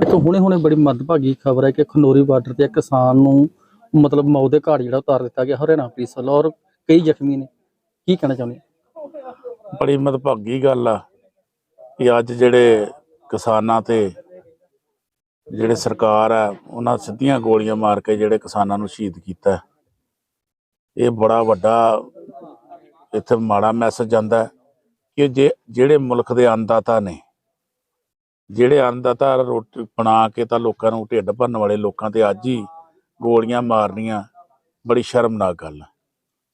ਇੱਕ ਹੁਣੇ ਹੁਣੇ ਬੜੀ ਮਦਭਾਗੀ ਖਬਰ ਹੈ ਕਿ ਖਨੋਰੀ ਬਾਰਡਰ ਤੇ ਇੱਕ ਕਿਸਾਨ ਨੂੰ ਮਤਲਬ ਮੌਤ ਦੇ ਘਾਟ ਜਿਹੜਾ ਉਤਾਰ ਦਿੱਤਾ ਗਿਆ ਹਰਿਆਣਾ ਪੁਲਿਸ ਵੱਲੋਂ ਔਰ ਕਈ ਜ਼ਖਮੀ ਨੇ। ਕੀ ਕਹਿਣਾ ਚਾਹੁੰਦੇ ਬੜੀ ਮਦਭਾਗੀ ਗੱਲ ਆ ਕਿ ਅੱਜ ਜਿਹੜੇ ਕਿਸਾਨਾਂ ਤੇ ਜਿਹੜੇ ਸਰਕਾਰ ਆ, ਉਹਨਾਂ ਸਿੱਧੀਆਂ ਗੋਲੀਆਂ ਮਾਰ ਕੇ ਜਿਹੜੇ ਕਿਸਾਨਾਂ ਨੂੰ ਸ਼ਹੀਦ ਕੀਤਾ ਇਹ ਬੜਾ ਵੱਡਾ ਇੱਥੇ ਮਾੜਾ ਮੈਸੇਜ ਜਾਂਦਾ ਕਿ ਜੇ ਜਿਹੜੇ ਮੁਲਕ ਦੇ ਅੰਨਦਾਤਾ ਨੇ ਜਿਹੜੇ ਅੰਨਦਾਤਾ ਰੋਟੀ ਬਣਾ ਕੇ ਤਾਂ ਲੋਕਾਂ ਨੂੰ ਢਿੱਡ ਭਰਨ ਵਾਲੇ ਲੋਕਾਂ ਤੇ ਅੱਜ ਹੀ ਗੋਲੀਆਂ ਮਾਰਨੀਆਂ ਬੜੀ ਸ਼ਰਮਨਾਕ ਗੱਲ ਹੈ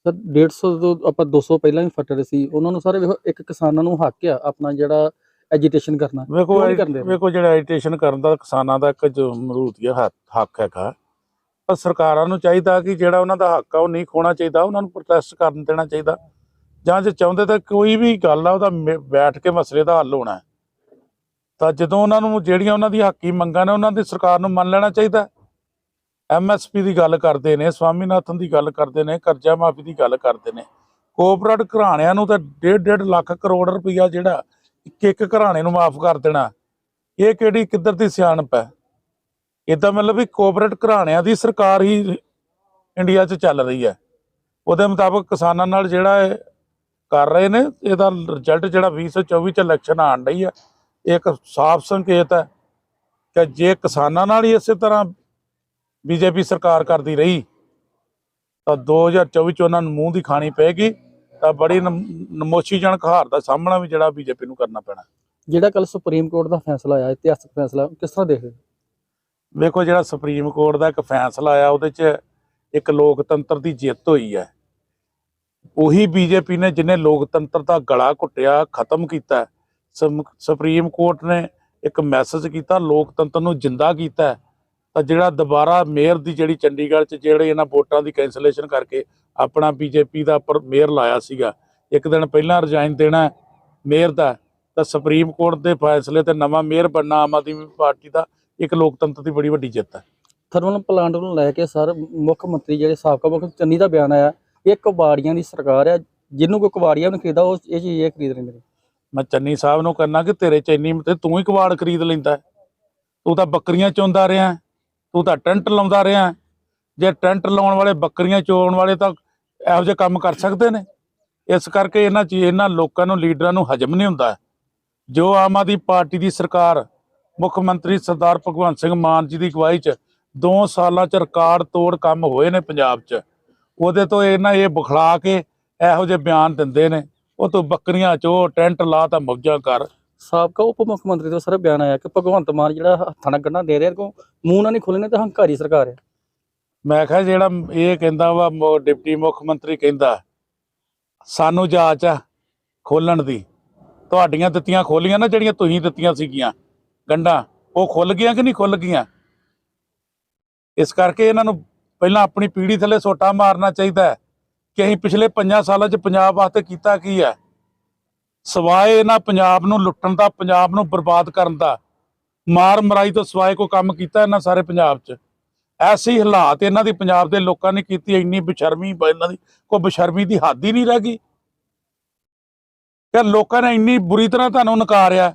ਸਰ 150 ਤੋਂ ਆਪਾਂ 200 ਪਹਿਲਾਂ ਵੀ ਫੱਟ ਰਹੇ ਸੀ ਉਹਨਾਂ ਨੂੰ ਸਾਰੇ ਵੇਖੋ ਇੱਕ ਕਿਸਾਨਾਂ ਨੂੰ ਹੱਕ ਆ ਆਪਣਾ ਜਿਹੜਾ ਐਜੀਟੇਸ਼ਨ ਕਰਨਾ ਵੇਖੋ? ਵੇਖੋ ਜਿਹੜਾ ਐਜੀਟੇਸ਼ਨ ਕਰਨ ਦਾ ਕਿਸਾਨਾਂ ਦਾ ਇੱਕ ਜੋ ਮਰੂਤੀਆ ਹੱਕ ਹੈਗਾ ਪਰ ਸਰਕਾਰਾਂ ਨੂੰ ਚਾਹੀਦਾ ਕਿ ਜਿਹੜਾ ਉਹਨਾਂ ਦਾ ਹੱਕ ਆ ਉਹ ਨਹੀਂ ਖੋਣਾ ਚਾਹੀਦਾ ਉਹਨਾਂ ਨੂੰ ਪ੍ਰੋਟੈਸਟ ਕਰਨ ਦੇਣਾ ਚਾਹੀਦਾ ਜਾਂ ਜੇ ਚਾਹੁੰਦੇ ਤਾਂ ਕੋਈ ਵੀ ਗੱਲ ਆ ਉਹਦਾ ਬੈਠ ਕੇ ਮਸਲੇ ਦਾ ਹੱਲ ਹੋਣਾ ਹੈ। ਤਾਂ ਜਦੋਂ ਉਹਨਾਂ ਨੂੰ ਜਿਹੜੀਆਂ ਉਹਨਾਂ ਦੀ ਹੱਕੀ ਮੰਗਾਂ ਨੇ, ਉਹਨਾਂ ਦੀ ਸਰਕਾਰ ਨੂੰ ਮੰਨ ਲੈਣਾ ਚਾਹੀਦਾ ਐਮਐਸਪੀ ਦੀ ਗੱਲ ਕਰਦੇ ਨੇ, ਸਵਾਮੀਨਾਥਨ ਦੀ ਗੱਲ ਕਰਦੇ ਨੇ, ਕਰਜ਼ਾ ਮਾਫੀ ਦੀ ਗੱਲ ਕਰਦੇ ਨੇ। ਕੋਆਪਰੇਟ ਘਰਾਣਿਆਂ ਨੂੰ ਤਾਂ 1.5 ਲੱਖ ਕਰੋੜ ਰੁਪਈਆ ਜਿਹੜਾ ਇੱਕ ਇੱਕ ਘਰਾਣੇ ਨੂੰ ਮਾਫ ਕਰ ਦੇਣਾ, ਇਹ ਕਿਹੜੀ, ਕਿੱਧਰ ਦੀ ਸਿਆਣਪ ਹੈ? ਇਦਾਂ ਮਤਲਬ ਵੀ ਕੋਆਪਰੇਟ ਘਰਾਣਿਆਂ ਦੀ ਸਰਕਾਰ ਹੀ ਇੰਡੀਆ 'ਚ ਚੱਲ ਰਹੀ ਹੈ। ਉਹਦੇ ਮੁਤਾਬਕ ਕਿਸਾਨਾਂ ਨਾਲ ਜਿਹੜਾ ਕਰ ਰਹੇ ਨੇ, ਇਹਦਾ ਰਿਜ਼ਲਟ ਜਿਹੜਾ 2024 ਚ ਇਲੈਕਸ਼ਨ ਆਣ ਰਹੀ ਹੈ। ਇੱਕ ਸਾਫ਼ ਸੰਕੇਤ ਹੈ ਕਿ ਜੇ ਕਿਸਾਨਾਂ ਨਾਲ ਹੀ ਇਸੇ ਤਰ੍ਹਾਂ ਬੀਜੇਪੀ ਸਰਕਾਰ ਕਰਦੀ ਰਹੀ ਤਾਂ 2024 ਚ ਉਹਨਾਂ ਨੂੰ ਮੂੰਹ ਦੀ ਖਾਣੀ ਪਏਗੀ ਤਾਂ ਬੜੀ ਨਮ- ਨਮੋਸ਼ੀਜਨਕ ਹਾਰ ਦਾ ਸਾਹਮਣਾ ਵੀ ਜਿਹੜਾ ਬੀਜੇਪੀ ਨੂੰ ਕਰਨਾ ਪੈਣਾ ਜਿਹੜਾ ਕੱਲ ਸੁਪਰੀਮ ਕੋਰਟ ਦਾ ਫੈਸਲਾ ਆਇਆ ਇਤਿਹਾਸਕ ਫੈਸਲਾ ਕਿਸ ਤਰ੍ਹਾਂ ਦੇਖਦੇ? ਵੇਖੋ ਜਿਹੜਾ ਸੁਪਰੀਮ ਕੋਰਟ ਦਾ ਇੱਕ ਫੈਸਲਾ ਆਇਆ ਉਹਦੇ 'ਚ ਇੱਕ ਲੋਕਤੰਤਰ ਦੀ ਜਿੱਤ ਹੋਈ ਹੈ ਉਹੀ ਬੀਜੇਪੀ ਨੇ ਜਿਹਨੇ ਲੋਕਤੰਤਰ ਦਾ ਗਲਾ ਘੁੱਟਿਆ ਖਤਮ ਕੀਤਾ ਸੁਪਰੀਮ ਕੋਰਟ ਨੇ ਇੱਕ ਮੈਸੇਜ ਕੀਤਾ, ਲੋਕਤੰਤਰ ਨੂੰ ਜਿੰਦਾ ਕੀਤਾ ਤਾਂ ਜਿਹੜਾ ਦੁਬਾਰਾ ਮੇਅਰ ਦੀ ਜਿਹੜੀ ਚੰਡੀਗੜ੍ਹ 'ਚ ਜਿਹੜੇ ਇਹਨਾਂ ਵੋਟਾਂ ਦੀ ਕੈਂਸਲੇਸ਼ਨ ਕਰਕੇ ਆਪਣਾ ਬੀਜੇਪੀ ਦਾ ਪਰ, ਮੇਅਰ ਲਾਇਆ ਸੀਗਾ, ਇੱਕ ਦਿਨ ਪਹਿਲਾਂ ਰਿਜ਼ਾਈਨ ਦੇਣਾ ਮੇਅਰ ਦਾ, ਤਾਂ ਸੁਪਰੀਮ ਕੋਰਟ ਦੇ ਫੈਸਲੇ ਤੇ ਨਵਾਂ ਮੇਅਰ ਬਣਨਾ ਆਮ ਆਦਮੀ ਪਾਰਟੀ ਦਾ ਇੱਕ ਲੋਕਤੰਤਰ ਦੀ ਬੜੀ ਵੱਡੀ ਜਿੱਤ ਹੈ। ਥਰਮਲ ਪਲਾਂਟ ਨੂੰ ਲੈ ਕੇ ਸਰ ਮੁੱਖ ਮੰਤਰੀ ਜਿਹੜੇ ਸਾਬਕਾ ਮੁੱਖ ਚੰਨੀ ਦਾ ਬਿਆਨ ਆਇਆ, ਇਹ ਕਬਾੜੀਆਂ ਦੀ ਸਰਕਾਰ ਹੈ, ਜਿਹਨੂੰ ਕੋਈ ਕਬਾੜੀਆਂ ਨੂੰ ਖਰੀਦਾ ਉਹ ਇਹ ਚੀਜ਼ ਇਹ ਖਰੀਦ ਲੈਂਦੇ ਨੇ। ਮੈਂ ਚੰਨੀ ਸਾਹਿਬ ਨੂੰ ਕਹਿੰਦਾ ਕਿ ਤੇਰੇ ਚ ਇੰਨੀ ਤੇ ਤੂੰ ਹੀ ਕਬਾੜ ਖਰੀਦ ਲੈਂਦਾ ਤੂੰ ਤਾਂ ਬੱਕਰੀਆਂ ਚੋਂਦਾ ਰਿਹਾ ਤੂੰ ਤਾਂ ਟੈਂਟ ਲਾਉਂਦਾ ਰਿਹਾ ਜੇ ਟੈਂਟ ਲਾਉਣ ਵਾਲੇ ਬੱਕਰੀਆਂ ਚੋਣ ਵਾਲੇ ਤਾਂ ਇਹੋ ਜਿਹੇ ਕੰਮ ਕਰ ਸਕਦੇ ਨੇ। ਇਸ ਕਰਕੇ ਇਹਨਾਂ ਚ, ਇਹਨਾਂ ਲੋਕਾਂ ਨੂੰ, ਲੀਡਰਾਂ ਨੂੰ ਹਜਮ ਨਹੀਂ ਹੁੰਦਾ ਜੋ ਆਮ ਆਦਮੀ ਪਾਰਟੀ ਦੀ ਸਰਕਾਰ, ਮੁੱਖ ਮੰਤਰੀ ਸਰਦਾਰ ਭਗਵੰਤ ਸਿੰਘ ਮਾਨ ਜੀ ਦੀ ਅਗਵਾਈ ਚ 2 ਸਾਲਾਂ ਚ ਰਿਕਾਰਡ ਤੋੜ ਕੰਮ ਹੋਏ ਨੇ ਪੰਜਾਬ ਚ। ਉਹਦੇ ਤੋਂ ਇਹਨਾਂ ਇਹ ਬੁਖਲਾ ਕੇ ਇਹੋ ਜਿਹੇ ਬਿਆਨ ਦਿੰਦੇ ਨੇ। ਉਹ ਤੋਂ ਬੱਕਰੀਆਂ ਚੋ ਟੈਂਟ ਲਾ ਤਾਂ ਮੌਜਾਂ ਕਰ। ਸਾਬਕਾ ਉਪ ਮੁੱਖ ਮੰਤਰੀ ਤੋਂ ਸਰ ਬਿਆਨ ਆਇਆ ਕਿ ਭਗਵੰਤ ਮਾਨ ਜਿਹੜਾ ਹੱਥਾਂ ਨਾਲ ਗੰਢਾਂ ਦੇ ਰਿਹਾ ਕੋ ਮੂੰਹ ਨਾਲ ਨਹੀਂ ਖੋਲਣੇ ਤੇ ਹੰਕਾਰੀ ਸਰਕਾਰ ਹੈ। ਮੈਂ ਕਿਹਾ ਜਿਹੜਾ ਇਹ ਕਹਿੰਦਾ ਵਾ ਡਿਪਟੀ ਮੁੱਖ ਮੰਤਰੀ ਕਹਿੰਦਾ ਸਾਨੂੰ ਜਾਂਚ ਆ ਖੋਲਣ ਦੀ। ਤੁਹਾਡੀਆਂ ਦਿੱਤੀਆਂ ਖੋਲੀਆਂ ਨਾ ਜਿਹੜੀਆਂ ਤੁਸੀਂ ਦਿੱਤੀਆਂ ਸੀਗੀਆਂ ਗੰਢਾਂ ਉਹ ਖੁੱਲ ਗਈਆਂ ਕਿ ਨਹੀਂ ਖੁੱਲ ਗਈਆਂ? ਇਸ ਕਰਕੇ ਇਹਨਾਂ ਨੂੰ ਪਹਿਲਾਂ ਆਪਣੀ ਪੀੜੀ ਥੱਲੇ ਸੋਟਾ ਮਾਰਨਾ ਚਾਹੀਦਾ ਹੈ। ਕਿ ਅਸੀਂ ਪਿਛਲੇ 5 ਸਾਲਾਂ 'ਚ ਪੰਜਾਬ ਵਾਸਤੇ ਕੀਤਾ ਕੀ ਹੈ? ਸਵਾਏ ਇਹਨਾਂ ਪੰਜਾਬ ਨੂੰ ਲੁੱਟਣ ਦਾ, ਪੰਜਾਬ ਨੂੰ ਬਰਬਾਦ ਕਰਨ ਦਾ। ਮਾਰ ਮਰਾਈ ਤੋਂ ਸਵਾਏ ਕੋਈ ਕੰਮ ਕੀਤਾ ਇਹਨਾਂ ਸਾਰੇ ਪੰਜਾਬ 'ਚ? ਐਸੀ ਹਾਲਾਤ ਇਹਨਾਂ ਦੀ ਪੰਜਾਬ ਦੇ ਲੋਕਾਂ ਨੇ ਕੀਤੀ, ਇੰਨੀ ਬੇਸ਼ਰਮੀ, ਇਹਨਾਂ ਦੀ ਕੋਈ ਬੇਸ਼ਰਮੀ ਦੀ ਹੱਦ ਹੀ ਨਹੀਂ ਰਹਿ ਗਈ। ਕਿ ਲੋਕਾਂ ਨੇ ਇੰਨੀ ਬੁਰੀ ਤਰ੍ਹਾਂ ਤੁਹਾਨੂੰ ਨਕਾਰਿਆ,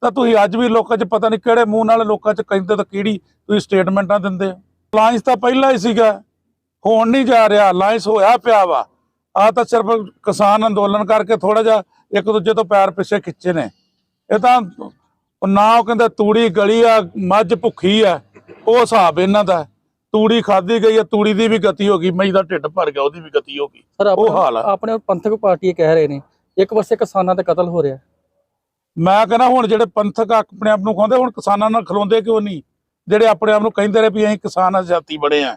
ਤਾਂ ਤੁਸੀਂ ਅੱਜ ਵੀ ਲੋਕਾਂ 'ਚ ਪਤਾ ਨਹੀਂ ਕਿਹੜੇ ਮੂੰਹ ਨਾਲ ਲੋਕਾਂ 'ਚ ਕਹਿੰਦੇ ਤਾਂ ਕਿਹੜੀ ਤੁਸੀਂ ਸਟੇਟਮੈਂਟਾਂ ਦਿੰਦੇ ਹੋ। ਅਲਾਈਅੰਸ ਤਾਂ ਪਹਿਲਾਂ ਹੀ ਸੀਗਾ। ਹੋਣ ਨਹੀਂ ਜਾ ਰਿਹਾ ਅਲਾਈਅੰਸ ਹੋਇਆ ਪਿਆ ਵਾ। ਆ ਤਾਂ ਸਿਰਫ ਕਿਸਾਨ ਅੰਦੋਲਨ ਕਰਕੇ ਥੋੜਾ ਜਿਹਾ ਇੱਕ ਦੂਜੇ ਤੋਂ ਪੈਰ ਪਿੱਛੇ ਖਿੱਚੇ ਨੇ। ਇਹ ਤਾਂ ਨਾ ਉਹ ਕਹਿੰਦਾ ਤੂੜੀ ਗਲੀ ਆ ਮੱਝ ਭੁੱਖੀ ਆ ਉਹ ਹਿਸਾਬ ਇਹਨਾਂ ਦਾ। ਤੂੜੀ ਖਾਧੀ ਗਈ ਆ ਤੂੜੀ ਦੀ ਵੀ ਗਤੀ ਹੋ ਗਈ ਮਈ ਦਾ ਢਿੱਡ ਭਰ ਗਿਆ ਉਹਦੀ ਵੀ ਗਤੀ ਹੋ ਗਈ। ਉਹ ਹਾਲ ਆ। ਆਪਣੇ ਪੰਥਕ ਪਾਰਟੀ ਕਹਿ ਰਹੇ ਨੇ ਇੱਕ ਪਾਸੇ ਕਿਸਾਨਾਂ ਤੇ ਕਤਲ ਹੋ ਰਿਹਾ। ਮੈਂ ਕਹਿੰਦਾ ਹੁਣ ਜਿਹੜੇ ਪੰਥਕ ਆਪਣੇ ਆਪ ਨੂੰ ਕਹਿੰਦੇ ਹੁਣ ਕਿਸਾਨਾਂ ਨਾਲ ਖਲੋਂਦੇ ਕਿਉਂ ਨਹੀਂ? ਜਿਹੜੇ ਆਪਣੇ ਆਪ ਨੂੰ ਕਹਿੰਦੇ ਨੇ ਵੀ ਅਸੀਂ ਕਿਸਾਨ ਆਜ਼ਾਦੀ ਬੜੇ ਆ।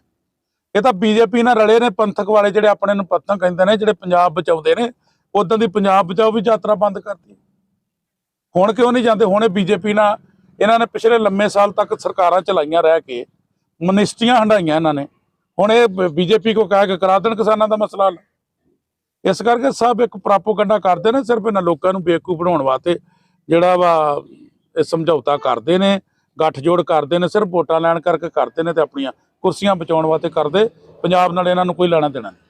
ਇਹ ਤਾਂ ਬੀਜੇਪੀ ਨਾਲ ਰਲੇ ਨੇ, ਪੰਥਕ ਵਾਲੇ ਜਿਹੜੇ ਆਪਣੇ ਨੂੰ ਪੰਥਕ ਕਹਿੰਦੇ ਨੇ, ਜਿਹੜੇ ਪੰਜਾਬ ਬਚਾਉਂਦੇ ਨੇ ਉਦੋਂ ਦੀ ਪੰਜਾਬ ਬਚਾਓ ਵੀ ਯਾਤਰਾ ਬੰਦ ਕਰਤੀ। ਹੁਣ ਕਿਉਂ ਨਹੀਂ ਜਾਂਦੇ? ਹੁਣ ਇਹ ਬੀਜੇਪੀ ਨਾਲ ਇਹਨਾਂ ਨੇ ਪਿਛਲੇ ਲੰਮੇ ਸਾਲ ਤੱਕ ਸਰਕਾਰਾਂ ਚਲਾਈਆਂ ਰਹਿ ਕੇ ਮਨਿਸਟੀਆਂ ਹੰਡਾਈਆਂ ਇਹਨਾਂ ਨੇ। ਹੁਣ ਇਹ ਬੀਜੇਪੀ ਕੋ ਕਹਿ ਕੇ ਕਰਾ ਦੇਣ ਕਿਸਾਨਾਂ ਦਾ ਮਸਲਾ ਇਸ ਕਰਕੇ ਸਭ ਇੱਕ ਪ੍ਰਾਪੋਗੰਡਾ ਕਰਦੇ ਨੇ, ਸਿਰਫ ਇਹਨਾਂ ਲੋਕਾਂ ਨੂੰ ਬੇਵਕੂਫ ਬਣਾਉਣ ਵਾਸਤੇ ਜਿਹੜਾ ਵਾ ਇਹ ਸਮਝੌਤਾ ਕਰਦੇ ਨੇ, ਗੱਠਜੋੜ ਕਰਦੇ ਨੇ, ਸਿਰਫ ਵੋਟਾਂ ਲੈਣ ਕਰਕੇ ਕਰਦੇ ਨੇ ਤੇ ਆਪਣੀਆਂ ਕੁਰਸੀਆਂ ਬਚਾਉਣ ਵਾਸਤੇ ਕਰਦੇ ਪੰਜਾਬ ਨਾਲ ਇਹਨਾਂ ਨੂੰ ਕੋਈ ਲੈਣਾ ਦੇਣਾ ਨਹੀਂ।